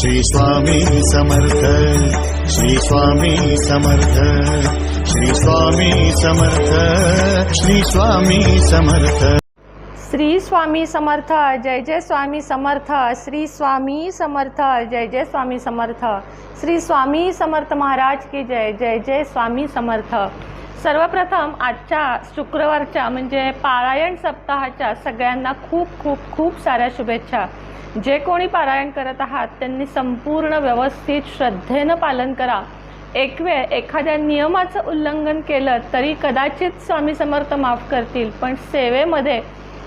श्री स्वामी समर्थ श्री स्वामी समर्थ श्री स्वामी समर्थ श्री स्वामी समर्थ. श्री स्वामी समर्थ जय जय स्वामी समर्थ श्री स्वामी समर्थ जय जय स्वामी समर्थ. श्री स्वामी समर्थ महाराज की जय जय जय स्वामी समर्थ. सर्वप्रथम आजच्या शुक्रवारच्या म्हणजे पारायण सप्ताहाच्या सगळ्यांना खूप खूप खूप साऱ्या शुभेच्छा. जे कोणी पारायण करत आहात त्यांनी संपूर्ण व्यवस्थित श्रद्धेनं पालन करा. एक वेळ एखाद्या नियमाचं उल्लंघन केलं तरी कदाचित स्वामी समर्थ माफ करतील पण सेवेमध्ये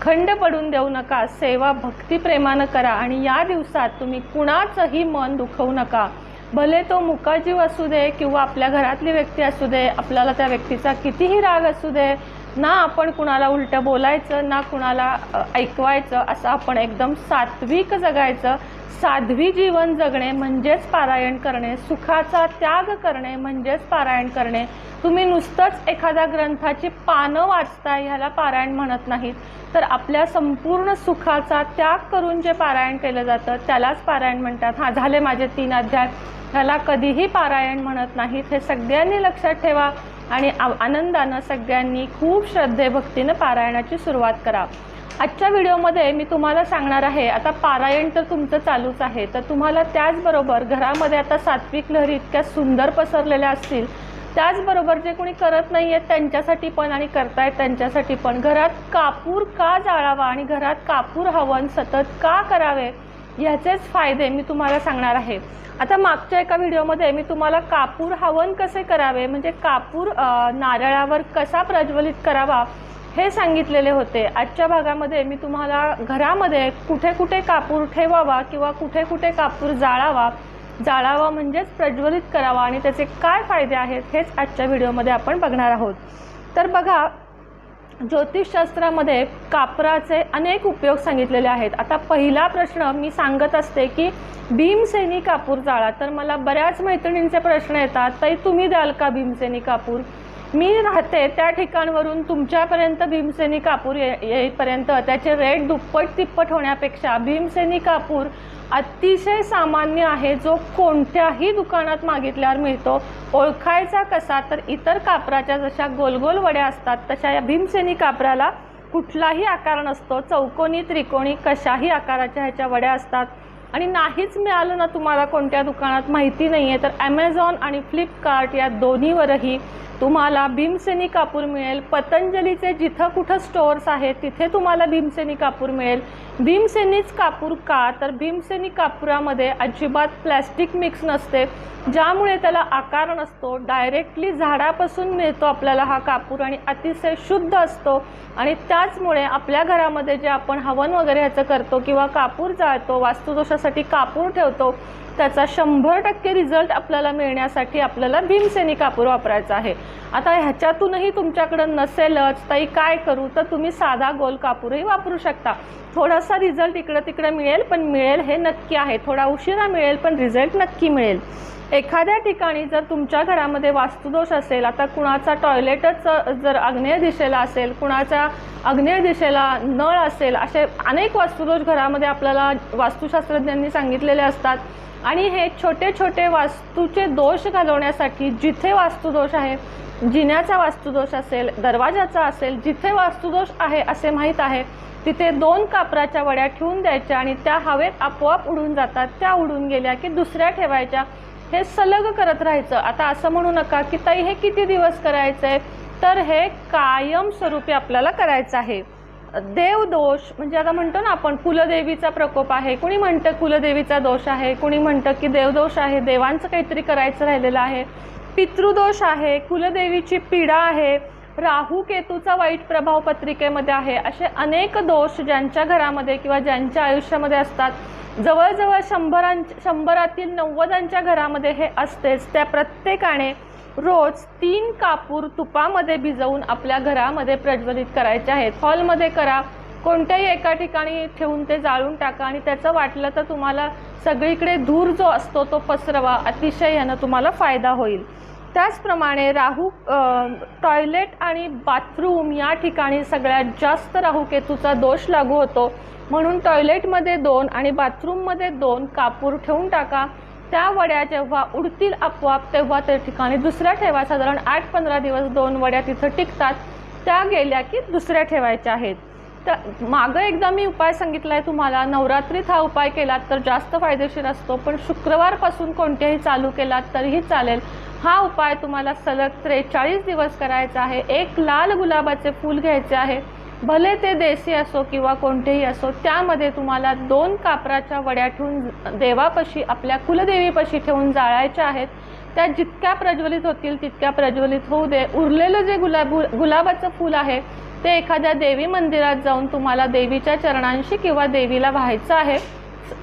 खंड पडून देऊ नका. सेवा भक्तिप्रेमानं करा आणि या दिवसात तुम्ही कुणाचंही मन दुखवू नका. भले तो मुकाजीव असू दे किंवा आपल्या घरातली व्यक्ती असू दे आपल्याला त्या व्यक्तीचा कितीही राग असू दे ना आपण कुणाला उलटं बोलायचं ना कुणाला ऐकवायचं असं आपण एकदम सात्विक जगायचं. साध्वी जीवन जगणे म्हणजेच पारायण करणे सुखाचा त्याग करणे म्हणजेच पारायण करणे. तुम्ही नुसतंच एखाद्या ग्रंथाची पानं वाचताय ह्याला पारायण म्हणत नाहीत. तर आपल्या संपूर्ण सुखाचा त्याग करून जे पारायण केलं जातं त्यालाच पारायण म्हणतात. हां झाले माझे तीन अध्याय. ह्याला कधीही पारायण म्हणत नाहीत. हे सगळ्यांनी लक्षात ठेवा. आणि आ- आनंदानं सगळ्यांनी खूप श्रद्धेभक्तीनं पारायणाची सुरुवात करा. आजच्या व्हिडिओमध्ये मी तुम्हाला सांगणार आहे आता पारायण तर तुमचं चालूच आहे तर तुम्हाला त्याचबरोबर घरामध्ये आता सात्विक लहरी इतक्या सुंदर पसरलेल्या असतील त्याचबरोबर जे कोणी करत नाही आहेत त्यांच्यासाठी पण आणि करतायत त्यांच्यासाठी पण घरात कापूर का जाळावा आणि घरात कापूर हवन सतत का करावे? ह्याचेच फायदे मी तुम्हाला सांगणार आहे. आता मागच्या एका व्हिडिओमध्ये मी तुम्हाला कापूर हवन कसे करावे म्हणजे कापूर नारळावर कसा प्रज्वलित करावा हे सांगितलेले होते. आजच्या भागामध्ये मी तुम्हाला घरामध्ये कुठे कुठे कापूर ठेवावा किंवा कुठे कुठे कापूर जाळावा जाळावा म्हणजेच प्रज्वलित करावा आणि त्याचे काय फायदे आहेत हेच आजच्या व्हिडिओमध्ये आपण बघणार आहोत. तर बघा ज्योतिषशास्त्रामध्ये कापराचे अनेक उपयोग सांगितलेले आहेत. आता पहिला प्रश्न मी सांगत असते की भीमसेनी कापूर जाळा. तर मला बऱ्याच मैत्रिणींचे प्रश्न येतात. तरी तुम्ही द्याल का भीमसेनी कापूर? मी राहते त्या ठिकाणवरून तुमच्यापर्यंत भीमसेनी कापूर ये येईपर्यंत. त्याचे रेट दुप्पट तिप्पट होण्यापेक्षा भीमसेनी कापूर अतिशय सामान्य आहे. जो कोणत्याही दुकानात मागितल्यावर मिळतो. ओळखायचा कसा तर इतर कापराच्या जशा गोलगोल वड्या असतात तशा या भीमसेनी कापराला कुठलाही आकार नसतो. चौकोनी त्रिकोणी कशाही आकाराच्या ह्याच्या वड्या असतात. आणि नाहीच मिळालं ना तुम्हाला कोणत्या दुकानात माहिती नाही आहे तर ॲमेझॉन आणि फ्लिपकार्ट या दोन्हीवरही तुम्हाला भीमसेनी कापूर मिळेल. पतंजलीचे जिथं कुठं स्टोअर्स आहेत तिथे तुम्हाला भीमसेनी कापूर मिळेल. भीमसेनीच कापूर का? तर भीमसेनी कापुरामध्ये अजिबात प्लॅस्टिक मिक्स नसते. ज्यामुळे त्याला आकार नसतो. डायरेक्टली झाडापासून मिळतो आपल्याला हा कापूर आणि अतिशय शुद्ध असतो. आणि त्याचमुळे आपल्या घरामध्ये जे आपण हवन वगैरे ह्याचं करतो किंवा कापूर जाळतो वास्तुदोषासाठी कापूर ठेवतो. त्याचा शंभर टक्के रिझल्ट आपल्याला मिळण्यासाठी आपल्याला भीमसेनी कापूर वापरायचा आहे. आता ह्याच्यातूनही तुमच्याकडं नसेलच ताई काय करू? तर तुम्ही साधा गोल कापूरही वापरू शकता. थोडासा रिझल्ट इकडं तिकडं मिळेल पण मिळेल हे नक्की आहे. थोडा उशिरा मिळेल पण रिझल्ट नक्की मिळेल. एखाद्या ठिकाणी जर तुमच्या घरामध्ये वास्तुदोष असेल आता कुणाचा टॉयलेटच जर आग्नेय दिशेला असेल कुणाच्या आग्नेय दिशेला नळ असेल असे अनेक वास्तुदोष घरामध्ये आपल्याला वास्तुशास्त्रज्ञांनी सांगितलेले असतात. आणि हे छोटे छोटे वास्तूचे दोष घालवण्यासाठी जिथे वास्तुदोष आहे जिन्याचा वास्तुदोष असेल दरवाजाचा असेल जिथे वास्तुदोष आहे असे माहीत आहे तिथे दोन कापराच्या वड्या ठेवून द्यायच्या आणि त्या हवेत आपोआप उडून जातात. त्या उडून गेल्या की दुसऱ्या ठेवायच्या. हे सलग करत राहायचं. आता असं म्हणू नका की ताई हे किती दिवस करायचं आहे तर हे कायमस्वरूपी आपल्याला करायचं आहे. देवदोष म्हणजे आता म्हणतो ना आपण कुलदेवीचा प्रकोप आहे. कुणी म्हणतं कुलदेवीचा दोष आहे? कुणी म्हणतं की देवदोष आहे? देवांचं काहीतरी करायचं राहिलेलं आहे. पितृदोष आहे. कुलदेवीची पीडा आहे. राहू केतूचा वाईट प्रभाव पत्रिकेमध्ये आहे. असे अनेक दोष ज्यांच्या घरामध्ये किंवा ज्यांच्या आयुष्यामध्ये असतात. जवळजवळ शंभरां शंभरातील नव्वदांच्या घरामध्ये हे असतेच. त्या प्रत्येकाने रोज तीन कापूर तुपामध्ये भिजवून आपल्या घरामध्ये प्रज्वलित करायचे आहेत. हॉलमध्ये करा. कोणत्याही एका ठिकाणी ठेवून ते जाळून टाका आणि त्याचं वाटलं तर तुम्हाला सगळीकडे धूर जो असतो तो पसरवा. अतिशय ह्यानं तुम्हाला फायदा होईल. त्याचप्रमाणे राहू टॉयलेट आणि बाथरूम या ठिकाणी सगळ्यात जास्त राहू केतूचा दोष लागू होतो. म्हणून टॉयलेटमध्ये दोन आणि बाथरूममध्ये दोन कापूर ठेवून टाका. त्या वड्या जेव्हा उडतील आपोआप तेव्हा त्या ठिकाणी दुसऱ्या ठेवा. साधारण आठ पंधरा दिवस दोन वड्या तिथं टिकतात. त्या गेल्या की दुसऱ्या ठेवायच्या आहेत. तर मागं एकदा मी उपाय सांगितला आहे तुम्हाला. नवरात्रीत हा उपाय केलात तर जास्त फायदेशीर असतो पण शुक्रवारपासून कोणत्याही चालू केलात तरीही चालेल. हा उपाय तुम्हाला सलग त्रेचाळीस दिवस करायचा आहे. एक लाल गुलाबाचे फूल घ्यायचे आहे. भले ते देसी असो किंवा कोणतेही असो त्यामध्ये तुम्हाला दोन कापराच्या वड्या ठेवून देवापाशी आपल्या कुलदेवीपाशी ठेवून जाळायच्या आहेत. त्या जितक्या प्रज्वलित होतील तितक्या प्रज्वलित होऊ दे. उरलेलं जे गुलाब गुलाबाचं फूल आहे ते एखाद्या देवी मंदिरात जाऊन तुम्हाला देवीच्या चरणांशी किंवा देवीला व्हायचं आहे.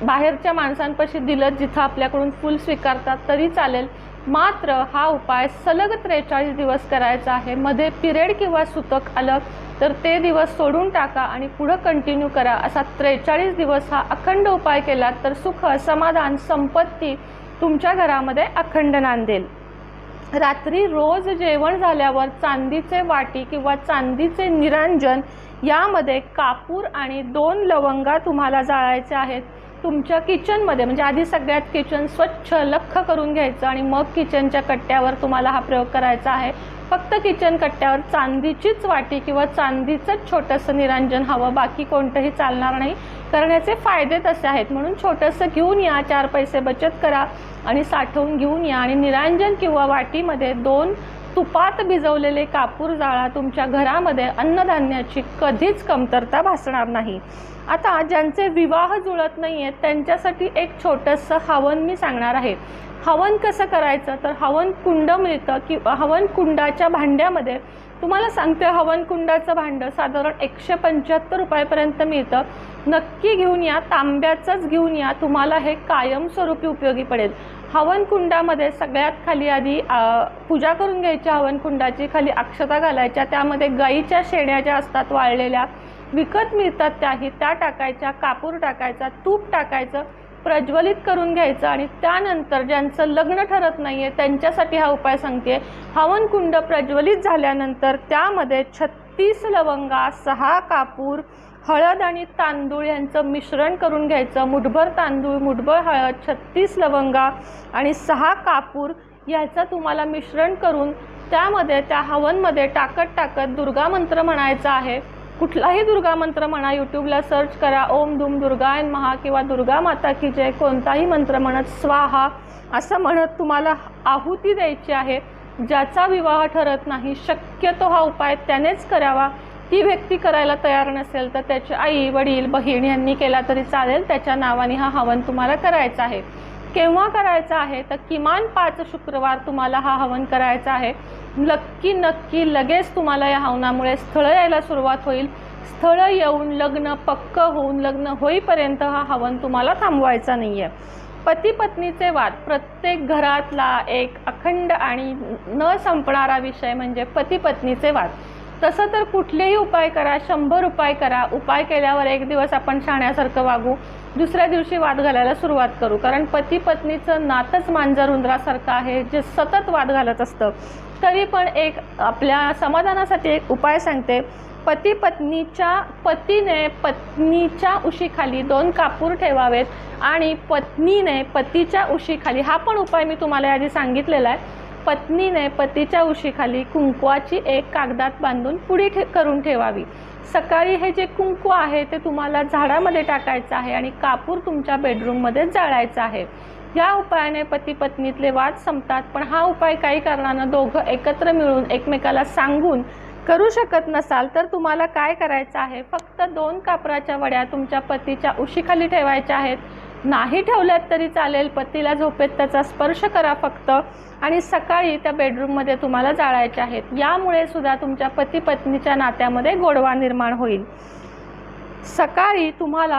बाहेरच्या माणसांपाशी दिलं जिथं आपल्याकडून फूल स्वीकारतात तरी चालेल. मात्र हा उपाय सलग त्रेचाळीस दिवस करायचा आहे. मध्ये पिरियड किंवा सुतक आलं तर ते दिवस सोडून टाका आणि पुढं कंटिन्यू करा असा त्रेचाळीस दिवस हा अखंड उपाय केला तर सुख समाधान संपत्ती तुमच्या घरामध्ये अखंड नांदेल. रात्री रोज जेवण झाल्यावर चांदीचे वाटी किंवा चांदीचे निरांजन यामध्ये कापूर आणि दोन लवंगा तुम्हाला जाळायच्या आहेत. तुमच्या किचनमध्ये म्हणजे आधी सगळ्यात किचन स्वच्छ लख्ख करून घ्यायचं आणि मग किचनच्या कट्ट्यावर तुम्हाला हा प्रयोग करायचा आहे. फक्त किचन कट्ट्यावर चांदीचीच वाटी किंवा चांदीचंच छोटंसं निरांजन हवं बाकी कोणतंही चालणार नाही. करण्याचे फायदे तसे आहेत. म्हणून छोटंसं घेऊन या चार पैसे बचत करा आणि साठवून घेऊन या आणि निरांजन किंवा वाटीमध्ये दोन तुपात भिजवलेले कापूर जाळा तुमच्या घरामध्ये अन्नधान्याची कधीच कमतरता भासणार नाही. आता ज्यांचे विवाह जुळत नाही आहेत त्यांच्यासाठी एक छोटंसं हवन मी सांगणार आहे. हवन कसं करायचं? तर हवन कुंड मिळतं किंवा हवन कुंडाच्या भांड्यामध्ये तुम्हाला सांगते हवनकुंडाचं भांडं साधारण एकशे पंच्याहत्तर रुपयापर्यंत मिळतं. नक्की घेऊन या तांब्याचंच घेऊन या तुम्हाला हे कायमस्वरूपी उपयोगी पडेल. हवनकुंडामध्ये सगळ्यात खाली आधी पूजा करून घ्यायची हवनकुंडाची खाली अक्षता घालायच्या त्यामध्ये गाईच्या शेण्या ज्या असतात वाळलेल्या विकत मिळतात त्याही त्या टाकायच्या कापूर टाकायचा तूप टाकायचं प्रज्वलित करून घ्यायचं आणि त्यानंतर ज्यांचं लग्न ठरत नाही आहे त्यांच्यासाठी हा उपाय सांगते हवनकुंड प्रज्वलित झाल्यानंतर त्यामध्ये छत्तीस लवंगा सहा कापूर हळद आणि तांदूळ यांचं मिश्रण करून घ्यायचं. मुठभर तांदूळ मुठभर हळद छत्तीस लवंगा आणि सहा कापूर याचं तुम्हाला मिश्रण करून त्यामध्ये त्या हवनमध्ये टाकत टाकत दुर्गा मंत्र म्हणायचा आहे. कुठलाही दुर्गा मंत्र म्हणा यूट्यूबला सर्च करा ओम दुम दुर्गायन महा किंवा दुर्गा माता की जय कोणताही मंत्र म्हणत स्वाहा असं म्हणत तुम्हाला आहुती द्यायची आहे. ज्याचा विवाह ठरत नाही शक्यतो हा उपाय त्यानेच करावा. ती व्यक्ती करायला तयार नसेल तर त्याची आई वडील बहीण यांनी केला तरी चालेल त्याच्या नावाने हा हवन तुम्हाला करायचा आहे. केव्हा करायचा आहे? तर किमान पाच शुक्रवार तुम्हाला हा हवन करायचा आहे. नक्की नक्की लगेच तुम्हाला या हवनामुळे स्थळं यायला सुरुवात होईल. स्थळं येऊन लग्न पक्क होऊन लग्न होईपर्यंत हा हवन तुम्हाला थांबवायचा नाही आहे पती पत्नीचे वाद. प्रत्येक घरातला एक अखंड आणि न संपणारा विषय म्हणजे पती पत्नीचे वाद. तसं तर कुठलेही उपाय करा. शंभर उपाय करा. उपाय केल्यावर एक दिवस आपण शाण्यासारखं वागू. दुसऱ्या दिवशी वाद घालायला सुरुवात करू. कारण पती पत्नीचं नातंच मांजर उंदरासारखं आहे जे सतत वाद घालत असतं. तरी पण एक आपल्या समाधानासाठी एक उपाय सांगते. पती पत्नीच्या पतीने पत्नीच्या उशीखाली दोन कापूर ठेवावेत आणि पत्नीने पतीच्या उशीखाली हा पण उपाय मी तुम्हाला आधी सांगितलेला आहे. पत्नीने पतीच्या उशीखाली कुंकवाची एक कागदात बांधून पुडी ठे करून ठेवावी. सकाळी हे जे कुंकू आहे ते तुम्हाला झाडामध्ये टाकायचं आहे आणि कापूर तुमच्या बेडरूममध्ये जाळायचा आहे. या उपायाने पती पत्नीतले वाद संपतात पण हा उपाय काही कारणानं दोघं एकत्र मिळून एकमेकाला सांगून करू शकत नसाल तर तुम्हाला काय करायचं आहे? फक्त दोन कापराच्या वड्या तुमच्या पतीच्या उशीखाली ठेवायच्या आहेत. नाही ठेवल्यात तरी चालेल. पतीला झोपेत त्याचा स्पर्श करा फक्त. आणि सकाळी त्या बेडरूममध्ये तुम्हाला जाळायच्या आहेत. यामुळे सुद्धा तुमच्या पती पत्नीच्या नात्यामध्ये गोडवा निर्माण होईल. सकाळी तुम्हाला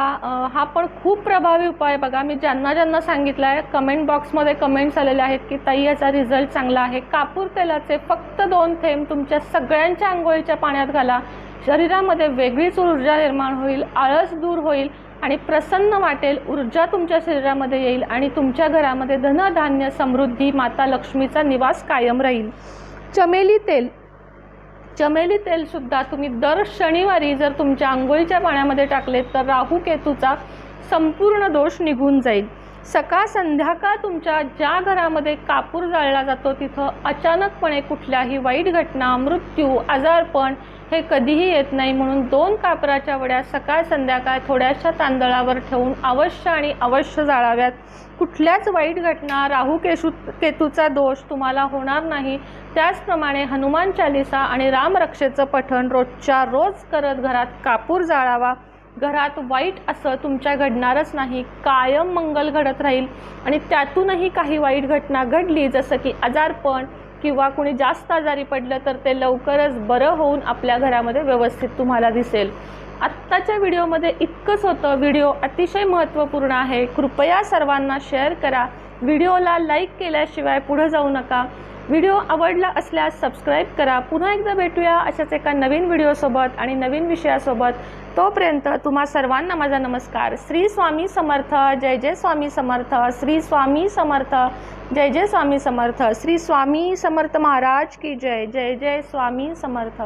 हा पण खूप प्रभावी उपाय बघा. मी ज्यांना ज्यांना सांगितलं आहे कमेंट बॉक्समध्ये कमेंट्स आलेले आहेत की ताई याचा रिझल्ट चांगला आहे. कापूर तेलाचे फक्त दोन थेंब तुमच्या सगळ्यांच्या आंघोळीच्या पाण्यात घाला. शरीरामध्ये वेगळीच ऊर्जा निर्माण होईल आळस दूर होईल आणि प्रसन्न वाटेल ऊर्जा तुमच्या शरीरामध्ये येईल आणि तुमच्या घरामध्ये धनधान्य समृद्धी माता लक्ष्मीचा निवास कायम राहील. चमेली तेल. चमेली तेलसुद्धा तुम्ही दर शनिवारी जर तुमच्या आंघोळीच्या पाण्यामध्ये टाकले तर राहू केतूचा संपूर्ण दोष निघून जाईल. सकाळ संध्याकाळ तुमच्या ज्या घरामध्ये कापूर जाळला जातो तिथं अचानकपणे कुठल्याही वाईट घटना मृत्यू आजारपण हे कधीही येत नाही म्हणून दोन कापराच्या वड्या सकाळ संध्याकाळ थोड्याशा तांदळावर ठेवून अवश्य आणि अवश्य जाळाव्यात. कुठल्याच वाईट घटना राहू केशू केतूचा दोष तुम्हाला होणार नाही. त्याचप्रमाणे हनुमान चालिसा आणि रामरक्षेचं पठण रोजच्या रोज करत घरात कापूर जाळावा. घरात वाईट असं तुमच्या घडणारच नाही. कायम मंगल घडत राहील. आणि त्यातूनही काही वाईट घटना घडली जसं की आजारपण किंवा कुणी जास्त आजारी पडलं तर ते लवकरच बरं होऊन आपल्या घरामध्ये व्यवस्थित तुम्हाला दिसेल. आत्ताच्या व्हिडिओमध्ये इतकंच होतं. व्हिडिओ अतिशय महत्त्वपूर्ण आहे. कृपया सर्वांना शेअर करा. व्हिडिओला लाईक केल्याशिवाय पुढं जाऊ नका. व्हिडिओ आवडला असल्यास सबस्क्राईब करा. पुन्हा एकदा भेटूया अशाच एका नवीन व्हिडिओसोबत आणि नवीन विषयासोबत. तोपर्यंत तुम्हा सर्वांना माझा नमस्कार. श्री स्वामी समर्थ जय जय स्वामी समर्थ श्री स्वामी समर्थ जय जय स्वामी समर्थ श्री स्वामी समर्थ महाराज की जय जय जय स्वामी समर्थ.